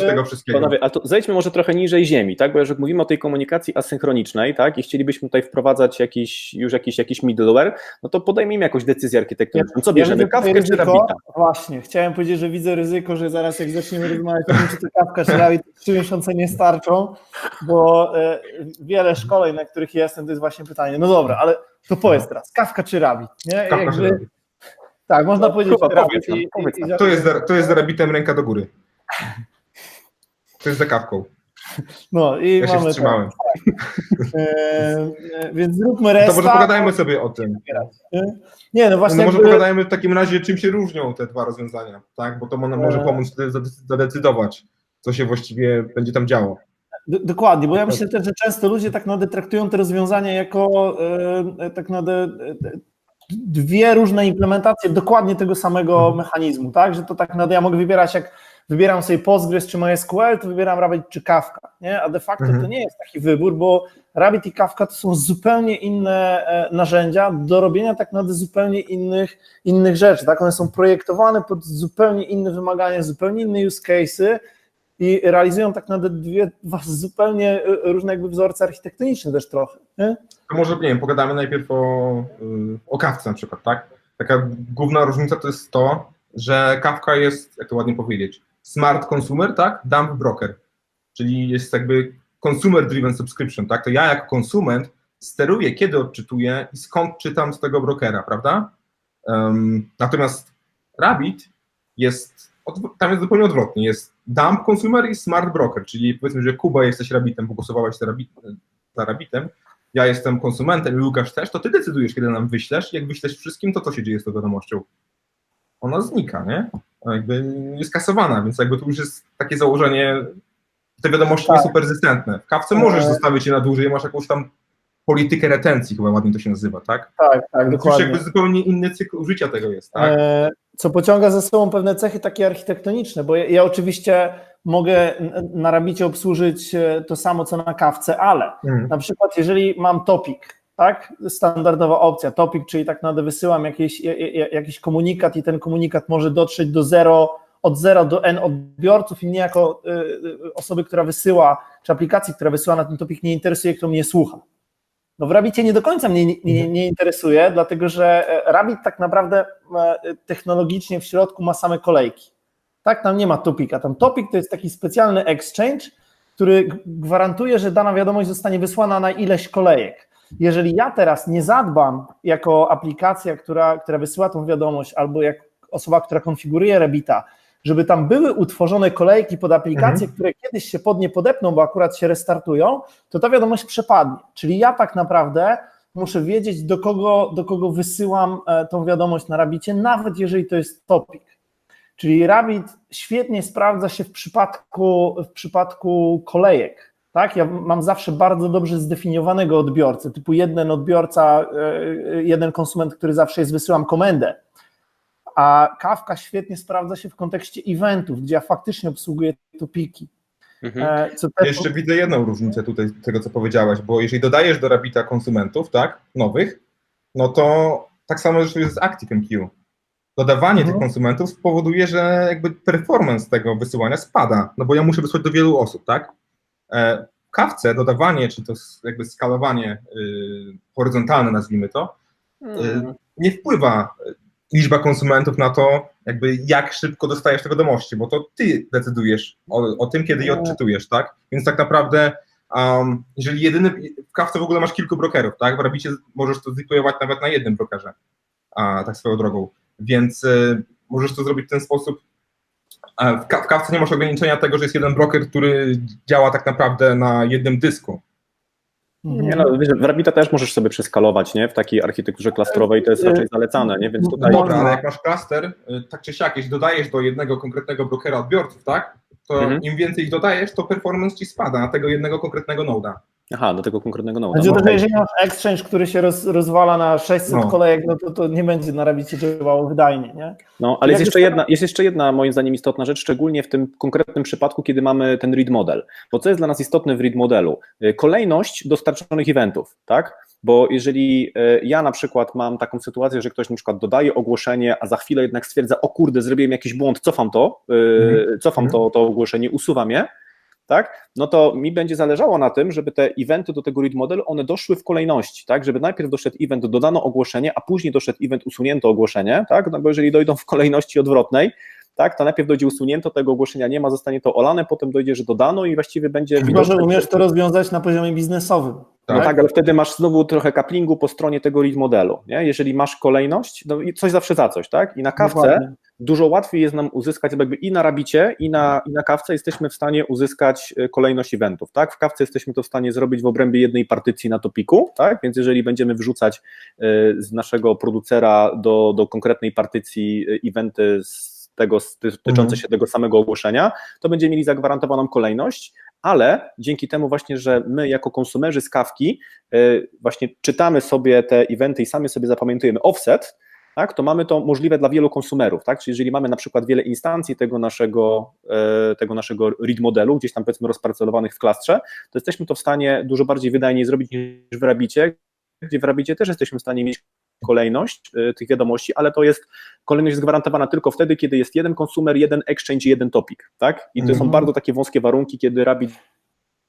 zrobić tego wszystkiego. Panowie, ale to zejdźmy może trochę niżej ziemi, tak? Bo jeżeli mówimy o tej komunikacji asynchronicznej, tak, i chcielibyśmy tutaj wprowadzać jakiś, już jakiś, jakiś middleware, no to podejmijmy jakąś decyzję architektoniczną. Co bierzemy, tutaj kawkę czy rabita? Właśnie, chciałem powiedzieć, że widzę ryzyko, że zaraz jak zaczniemy rozmawiać o tym, czy to kawka, czy Rabbit, to trzy miesiące nie starczą, bo e, wiele szkoleń, na których jestem, to jest właśnie pytanie, no dobra, ale to powiedz teraz, kawka czy Rabbit, nie? Kawka czy Jakby, rabbit? tak, można powiedzieć, Rabbit powiedz i, powiedz i, i. To jest, to jest za rabitem ręka do góry. To jest za kawką. no i Ja się mamy to. wstrzymałem. E, e, więc zróbmy To resta. może pogadajmy sobie o tym. nie? Nie, no właśnie No może jakby, pogadajmy w takim razie, czym się różnią te dwa rozwiązania, tak? Bo to mo- może pomóc zadecydować, co się właściwie będzie tam działo. Dokładnie, bo ja myślę też, że często ludzie tak naprawdę traktują te rozwiązania jako e, tak naprawdę e, dwie różne implementacje dokładnie tego samego mechanizmu, tak? Że to tak naprawdę ja mogę wybierać, jak wybieram sobie Postgres czy MySQL, to wybieram Rabbit czy Kafka, nie? A de facto Mhm. to nie jest taki wybór, bo Rabbit i Kafka to są zupełnie inne e, narzędzia do robienia tak naprawdę zupełnie innych, innych rzeczy, tak? One są projektowane pod zupełnie inne wymagania, zupełnie inne use case'y, i realizują tak naprawdę dwie, dwa zupełnie e, różne jakby wzorce architektoniczne też trochę. Nie? To może, nie wiem, pogadamy najpierw o, y, o kawce na przykład, tak? Taka główna różnica to jest to, że kawka jest, jak to ładnie powiedzieć, smart consumer, tak? Dump broker, czyli jest jakby consumer driven subscription, tak? To ja jako konsument steruję, kiedy odczytuję i skąd czytam z tego brokera, prawda? Um, natomiast Rabbit jest, tam jest zupełnie odwrotnie, jest dump consumer i smart broker, czyli powiedzmy, że Kuba jesteś Rabbitem, bo głosowałeś za, Rabbit, za Rabbitem, ja jestem konsumentem i Łukasz też, to ty decydujesz, kiedy nam wyślesz. Jak wyślesz wszystkim, to co się dzieje z tą wiadomością? Ona znika, nie? Ona jakby jest kasowana, więc jakby tu już jest takie założenie, te wiadomości nie Tak. są persystentne. W kawce możesz E. zostawić je na dłużej, masz jakąś tam politykę retencji, chyba ładnie to się nazywa, tak? Tak, tak, Więc już dokładnie. jakby zupełnie inny cykl użycia tego jest, tak? E, Co pociąga za sobą pewne cechy takie architektoniczne, bo ja, ja oczywiście mogę na Rabbicie obsłużyć e, to samo, co na kawce, ale Mhm. na przykład jeżeli mam topic, tak, standardowa opcja, topic, czyli tak naprawdę wysyłam jakiś, ja- ja- jakiś komunikat i ten komunikat może dotrzeć do zero, od 0 do n odbiorców i mnie jako y, y, osoby, która wysyła, czy aplikacji, która wysyła na ten topic nie interesuje, kto mnie słucha. No w Rabbicie nie do końca mnie nie, nie, nie interesuje, dlatego że e, Rabbit tak naprawdę e, technologicznie w środku ma same kolejki. Tak, tam nie ma topika. Tam topik to jest taki specjalny exchange, który gwarantuje, że dana wiadomość zostanie wysłana na ileś kolejek. Jeżeli ja teraz nie zadbam jako aplikacja, która, która wysyła tą wiadomość, albo jak osoba, która konfiguruje Rabbita, żeby tam były utworzone kolejki pod aplikacje, które kiedyś się pod nie podepną, bo akurat się restartują, to ta wiadomość przepadnie. Czyli ja tak naprawdę muszę wiedzieć, do kogo, do kogo wysyłam e, tą wiadomość na Rabbicie, nawet jeżeli to jest topic. Czyli Rabbit świetnie sprawdza się w przypadku, w przypadku kolejek. Tak? Ja mam zawsze bardzo dobrze zdefiniowanego odbiorcę, typu jeden odbiorca, e, jeden konsument, który zawsze jest, wysyłam komendę. A Kafka świetnie sprawdza się w kontekście eventów, gdzie ja faktycznie obsługuję topiki. Mhm. E, też Jeszcze widzę jedną różnicę tutaj z tego, co powiedziałaś, bo jeżeli dodajesz do Rabbita konsumentów, tak, nowych, no to tak samo zresztą jest z ActiveMQ. Dodawanie Mhm. tych konsumentów spowoduje, że jakby performance tego wysyłania spada, no bo ja muszę wysłać do wielu osób, tak? E, W kawce dodawanie, czy to jakby skalowanie y, horyzontalne, nazwijmy to, Mhm. nie wpływa y, liczba konsumentów na to, jakby jak szybko dostajesz tego wiadomości, bo to ty decydujesz o, o tym, kiedy je odczytujesz, tak? Więc tak naprawdę, um, jeżeli jedyny, w kawce w ogóle masz kilku brokerów, tak? W Rabbicie możesz to deployować nawet na jednym brokerze, a, tak swoją drogą, więc y, możesz to zrobić w ten sposób. A w, ka- w kawce nie masz ograniczenia tego, że jest jeden broker, który działa tak naprawdę na jednym dysku. Nie, no, wiesz, w Rabbita też możesz sobie przeskalować, nie? W takiej architekturze klastrowej to jest raczej zalecane, nie? Więc No tutaj... dobra, ale jak masz klaster, y, tak czy siak, jeśli dodajesz do jednego konkretnego brokera odbiorców, tak, to Mhm. im więcej ich dodajesz, to performance ci spada na tego jednego konkretnego noda. Aha, do tego konkretnego noda. O No, to, jeżeli masz exchange, który się roz, rozwala na 600 No. kolejek, no to, to nie będzie na Rabbicie działało wydajnie, nie? No, ale jest jeszcze, jest- jedna, jest jeszcze jedna, moim zdaniem, istotna rzecz, szczególnie w tym konkretnym przypadku, kiedy mamy ten read model. Bo co jest dla nas istotne w read modelu? Y, Kolejność dostarczonych eventów, tak? bo jeżeli e, ja na przykład mam taką sytuację, że ktoś na przykład dodaje ogłoszenie, a za chwilę jednak stwierdza, o kurde, zrobiłem jakiś błąd, cofam to, e, Mhm. cofam Mhm. to, to ogłoszenie, usuwam je, tak, no to mi będzie zależało na tym, żeby te eventy do tego read modelu, one doszły w kolejności, tak, żeby najpierw doszedł event, dodano ogłoszenie, a później doszedł event, usunięto ogłoszenie, tak, no bo jeżeli dojdą w kolejności odwrotnej, tak, to najpierw dojdzie usunięto, tego ogłoszenia nie ma, zostanie to olane, potem dojdzie, że dodano i właściwie będzie Chyba, widoczne, że umiesz to rozwiązać na poziomie biznesowym. no tak, ale wtedy masz znowu trochę kaplingu po stronie tego read modelu. Nie? Jeżeli masz kolejność, no i coś zawsze za coś, tak? I na kawce Dokładnie. Dużo łatwiej jest nam uzyskać, jakby i na rabicie, i na, i na kawce jesteśmy w stanie uzyskać e, kolejność eventów, tak? W kawce jesteśmy to w stanie zrobić w obrębie jednej partycji na topiku, tak? Więc jeżeli będziemy wrzucać e, z naszego producera do, do konkretnej partycji e, eventy z tego, z- tyczące Mhm. się tego samego ogłoszenia, to będziemy mieli zagwarantowaną kolejność, ale dzięki temu właśnie, że my jako konsumerzy z kawki właśnie czytamy sobie te eventy i sami sobie zapamiętujemy offset, tak, to mamy to możliwe dla wielu konsumerów, tak, czyli jeżeli mamy na przykład wiele instancji tego naszego, e, tego naszego read modelu, gdzieś tam powiedzmy rozparcelowanych w klastrze, to jesteśmy to w stanie dużo bardziej wydajnie zrobić niż w Rabicie, gdzie w Rabicie też jesteśmy w stanie mieć kolejność e, tych wiadomości, ale to jest, kolejność jest gwarantowana tylko wtedy, kiedy jest jeden konsumer, jeden exchange i jeden topic, tak, i to są Mhm. bardzo takie wąskie warunki, kiedy Rabbit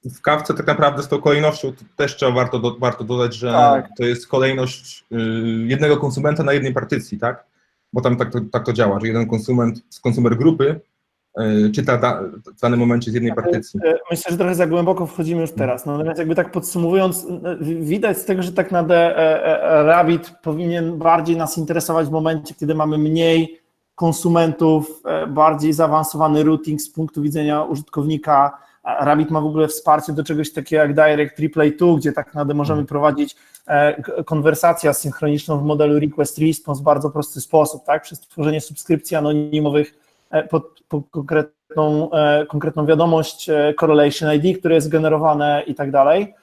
W kawce tak naprawdę z tą kolejnością to też trzeba warto, do, warto dodać, że Tak. to jest kolejność y, jednego konsumenta na jednej partycji, tak? Bo tam tak to, tak to działa, że jeden konsument z konsumer grupy y, czyta da, w danym momencie z jednej partycji. E, Myślę, że trochę za głęboko wchodzimy już teraz. Natomiast jakby tak podsumowując, e, widać z tego, że tak naprawdę e, e, Rabbit powinien bardziej nas interesować w momencie, kiedy mamy mniej konsumentów, e, bardziej zaawansowany routing z punktu widzenia użytkownika. A Rabbit ma w ogóle wsparcie do czegoś takiego jak Direct Replay 2, gdzie tak naprawdę możemy prowadzić e, konwersację asynchroniczną w modelu request response w bardzo prosty sposób, tak? Przez tworzenie subskrypcji anonimowych e, pod, pod konkretną, e, konkretną wiadomość correlation ID, które jest generowane i tak dalej,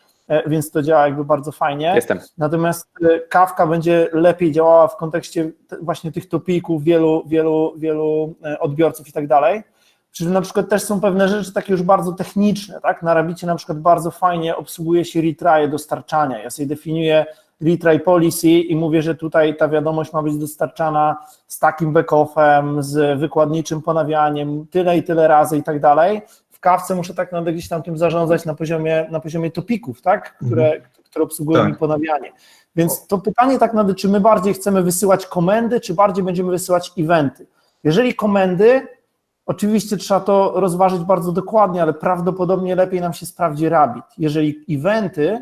więc to działa jakby bardzo fajnie. jestem. Natomiast Kawka będzie lepiej działała w kontekście te- właśnie tych topików, wielu, wielu, wielu odbiorców i tak dalej. Czym na przykład też są pewne rzeczy takie już bardzo techniczne, tak? Na Rabicie na przykład bardzo fajnie obsługuje się retry dostarczania. Ja sobie definiuję retry policy i mówię, że tutaj ta wiadomość ma być dostarczana z takim backoffem, z wykładniczym ponawianiem, tyle i tyle razy i tak dalej. W kawce muszę tak naprawdę gdzieś tam tym zarządzać na poziomie, na poziomie topików, tak? które, które obsługują Tak. mi ponawianie. Więc to pytanie tak naprawdę, czy my bardziej chcemy wysyłać komendy, czy bardziej będziemy wysyłać eventy. Jeżeli komendy, oczywiście trzeba to rozważyć bardzo dokładnie, ale prawdopodobnie lepiej nam się sprawdzi Rabbit. Jeżeli eventy,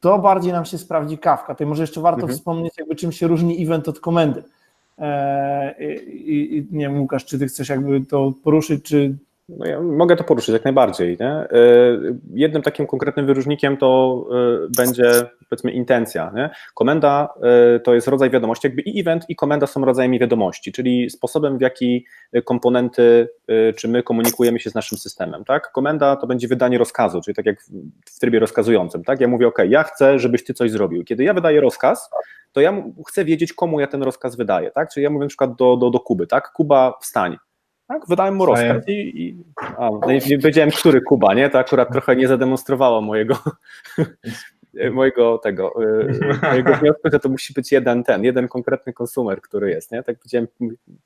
to bardziej nam się sprawdzi Kafka. Tutaj może jeszcze warto Mhm. wspomnieć, jakby czym się różni event od komendy. I, i, nie wiem, Łukasz, czy ty chcesz jakby to poruszyć, czy No ja mogę to poruszyć jak najbardziej. Nie? E, Jednym takim konkretnym wyróżnikiem to e, będzie powiedzmy intencja. Nie? Komenda e, to jest rodzaj wiadomości, jakby i event i komenda są rodzajami wiadomości, czyli sposobem w jaki komponenty e, czy my komunikujemy się z naszym systemem. Tak? Komenda to będzie wydanie rozkazu, czyli tak jak w- trybie rozkazującym. Tak? Ja mówię, OK, ja chcę, żebyś ty coś zrobił. Kiedy ja wydaję rozkaz, to ja chcę wiedzieć, komu ja ten rozkaz wydaję. Tak? Czyli ja mówię na przykład do, do, do Kuby, tak? Kuba wstań. Tak, wydałem mu rozkaz i, i a, no i wiedziałem, który Kuba, nie? To akurat trochę nie zademonstrowało mojego, mojego tego, y, mojego wniosku, że to musi być jeden ten, jeden konkretny konsumer, który jest, nie? Tak powiedziałem,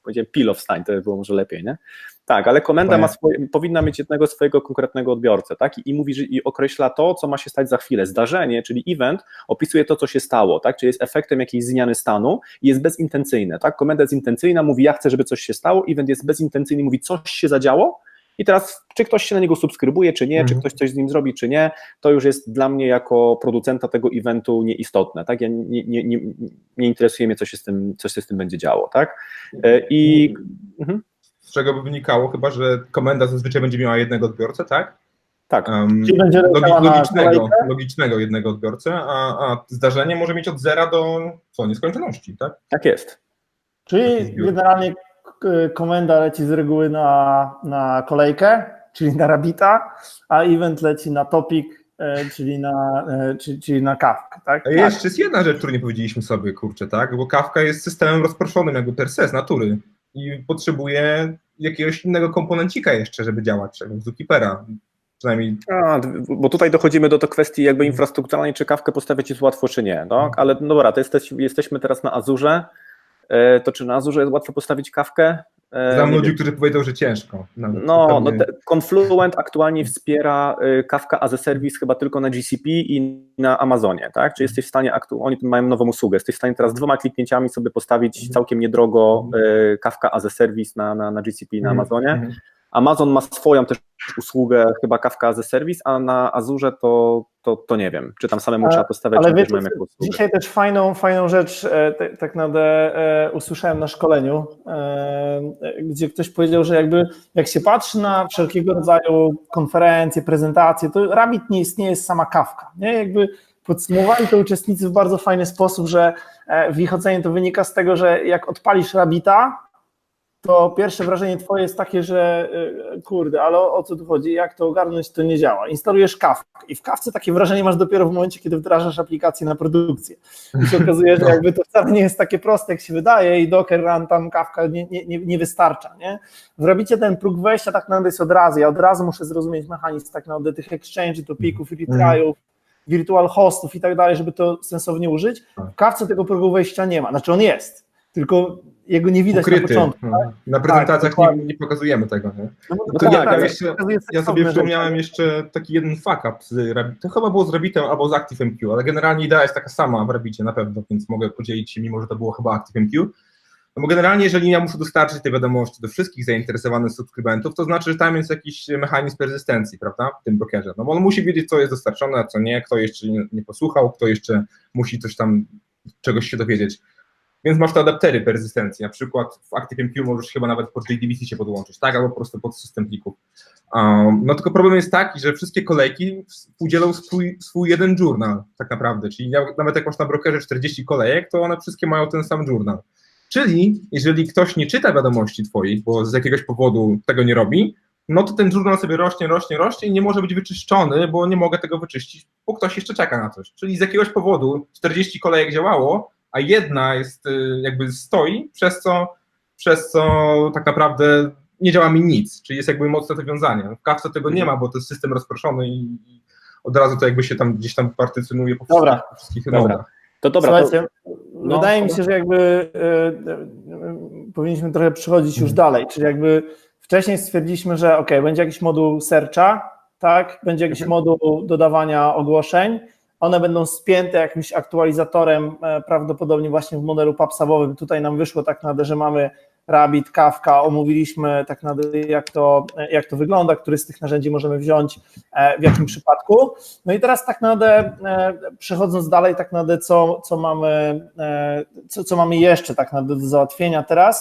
powiedziałem pilo wstań, to by było może lepiej, nie? Tak, ale komenda ma swoje, powinna mieć jednego swojego konkretnego odbiorcę, tak? I, I mówi, że i określa to, co ma się stać za chwilę. Zdarzenie, czyli event, opisuje to, co się stało, tak? Czyli jest efektem jakiejś zmiany stanu i jest bezintencyjne, tak? Komenda jest intencyjna, mówi, ja chcę, żeby coś się stało, event jest bezintencyjny, mówi, coś się zadziało, i teraz, czy ktoś się na niego subskrybuje, czy nie, Mhm. czy ktoś coś z nim zrobi, czy nie, to już jest dla mnie jako producenta tego eventu nieistotne, tak? Ja nie, nie, nie, nie interesuje mnie, co się z tym, co się z tym będzie działo, tak? E, I mhm, Z czego by wynikało chyba, że komenda zazwyczaj będzie miała jednego odbiorcę, tak? tak, Um, będzie na logicznego, logicznego jednego odbiorcę, a, a zdarzenie może mieć od zera do co, nieskończoności, tak? tak jest. Czyli generalnie komenda leci z reguły na, na kolejkę, czyli na rabita, a event leci na topic, e, czyli na, e, czyli, czyli na kawkę, tak? A jeszcze jest jedna rzecz, której nie powiedzieliśmy sobie, kurczę, tak? Bo Kafka jest systemem rozproszonym jakby per se z natury i potrzebuje jakiegoś innego komponencika jeszcze, żeby działać, jak Zookeepera. Przynajmniej A, bo tutaj dochodzimy do, do kwestii jakby infrastrukturalnej, czy kawkę postawić jest łatwo, czy nie. No, ale no dobra, to jesteś, jesteśmy teraz na Azurze. E, To czy na Azurze jest łatwo postawić kawkę? E, znam ludzi, którzy powiedzą, że ciężko. No, no Confluent aktualnie wspiera y, Kafka as a Service chyba tylko na GCP i na Amazonie, tak? Czy jesteś w stanie, oni mają nową usługę, jesteś w stanie teraz dwoma kliknięciami sobie postawić całkiem niedrogo y, Kafka as a Service na, na, na GCP i na Mhm, Amazonie. mhm. Amazon ma swoją też usługę, chyba Kafka as a Service, a na Azurze to, to, to nie wiem, czy tam samemu Ale- trzeba postawiać, Ale wiecie, usługę. dzisiaj też fajną, fajną rzecz e, te, tak naprawdę e, usłyszałem na szkoleniu, e, gdzie ktoś powiedział, że jakby jak się patrzy na wszelkiego rodzaju konferencje, prezentacje, to Rabbit nie istnieje jest sama kawka. Nie? Jakby podsumowali to uczestnicy w bardzo fajny sposób, że w ich ocenie to wynika z tego, że jak odpalisz Rabbita, to pierwsze wrażenie twoje jest takie, że e, kurde, ale o, co tu chodzi, jak to ogarnąć, to nie działa. Instalujesz kawkę i w kawce takie wrażenie masz dopiero w momencie, kiedy wdrażasz aplikację na produkcję. I się okazuje, że jakby to wcale nie jest takie proste, jak się wydaje i Docker Run tam kawka nie, nie, nie, wystarcza. Nie? Zrobicie ten próg wejścia tak naprawdę jest od razu. Ja od razu muszę zrozumieć mechanizm tak naprawdę tych exchange'y, topików, retryów, virtual hostów i tak dalej, żeby to sensownie użyć. W kawce tego progu wejścia nie ma. Znaczy on jest, tylko jego nie widać na Ukryty. początku. No. Na prezentacjach nie, dokładnie. nie pokazuje tego. Nie? No, No to nie ja, tak, ja, jak jeszcze, ja sensowne sobie przypomniałem jeszcze taki jeden fuck up z Rabbit. To chyba było z Rabbitem albo z ActiveMQ, ale generalnie idea jest taka sama w Rabbicie na pewno, więc mogę podzielić się, mimo że to było chyba ActiveMQ. No bo generalnie, jeżeli ja muszę dostarczyć te wiadomości do wszystkich zainteresowanych subskrybentów, to znaczy, że tam jest jakiś mechanizm perzystencji, prawda, w tym brokerze. No bo on musi wiedzieć, co jest dostarczone, a co nie, kto jeszcze nie, nie posłuchał, kto jeszcze musi coś tam, czegoś się dowiedzieć. Więc masz te adaptery perzystencji. Na przykład w ActiveMQ możesz chyba nawet pod JDBC się podłączyć, tak? Albo po prostu pod system plików. Um, no tylko problem jest taki, że wszystkie kolejki udzielą swój, swój jeden journal, tak naprawdę. Czyli nawet jak masz na brokerze 40 kolejek, to one wszystkie mają ten sam journal. Czyli jeżeli ktoś nie czyta wiadomości twoich, bo z jakiegoś powodu tego nie robi, no to ten journal sobie rośnie, rośnie, rośnie i nie może być wyczyszczony, bo nie mogę tego wyczyścić, bo ktoś jeszcze czeka na coś. Czyli z jakiegoś powodu 40 kolejek działało, a jedna jest y, jakby stoi, przez co, przez co tak naprawdę nie działa mi nic, czyli jest jakby mocne to wiązanie. W kawce tego nie ma, bo to jest system rozproszony i, od razu to jakby się tam gdzieś tam partycjonuje po Dobra. wszystkich, po wszystkich Dobra. nodach. To dobra, to, Słuchajcie, no, wydaje mi się, że jakby e, e, powinniśmy trochę przychodzić już Mhm. dalej, czyli jakby wcześniej stwierdziliśmy, że ok, będzie jakiś moduł searcha, tak, będzie jakiś Mhm. moduł dodawania ogłoszeń, one będą spięte jakimś aktualizatorem, e, prawdopodobnie właśnie w modelu PubSubowym. Tutaj nam wyszło tak naprawdę, że mamy Rabbit, Kafka, omówiliśmy tak naprawdę jak to, jak to wygląda, który z tych narzędzi możemy wziąć, e, w jakim przypadku. No i teraz tak naprawdę e, przechodząc dalej, tak naprawdę co, co mamy, e, co, co mamy jeszcze tak naprawdę do załatwienia teraz,